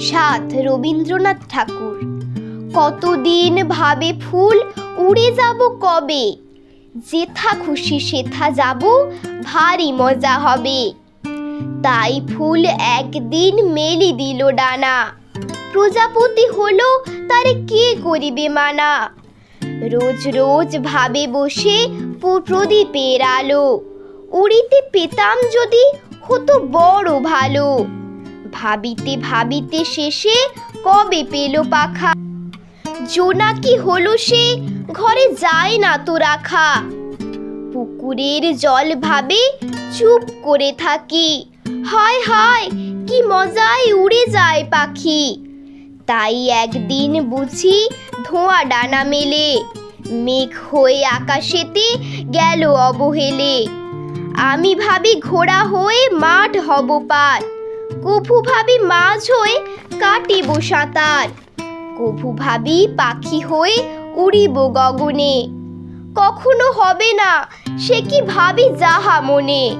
সাত রবীন্দ্রনাথ ঠাকুর। কতদিন ভাবে ফুল উড়ে যাব কবে? যেথা খুশি সেথা যাব, ভারী মজা হবে। তাই ফুল একদিন মেলি দিল ডানা। প্রজাপতি হলো তারে কে করিবে মানা। রোজ রোজ ভাবে বসে প্রদীপের আলো। উড়িতে পেতাম যদি হতো বড় ভালো। ভাবিতে ভাবিতে শেষে কবে পেল পাখা? জোনাকি হলো সে? ঘরে যায় না তো রাখা। পুকুরের জল ভাবে চুপ করে থাকি। হায় হায়, কি মজায় উড়ে যায় পাখি। তাই একদিন বুঝি ধোঁয়া ডানা মেলে। মেঘ হয়ে আকাশেতে গেল অবহেলে। আমি ভাবি ঘোড়া হয়ে মাঠ হব পার। কভু ভাবি মাছ হয়ে কাটিব সাঁতার। কভু ভাবি পাখি হয়ে উড়িব গগনে। কখনো হবে না, সে কি ভাবি যাহা মনে।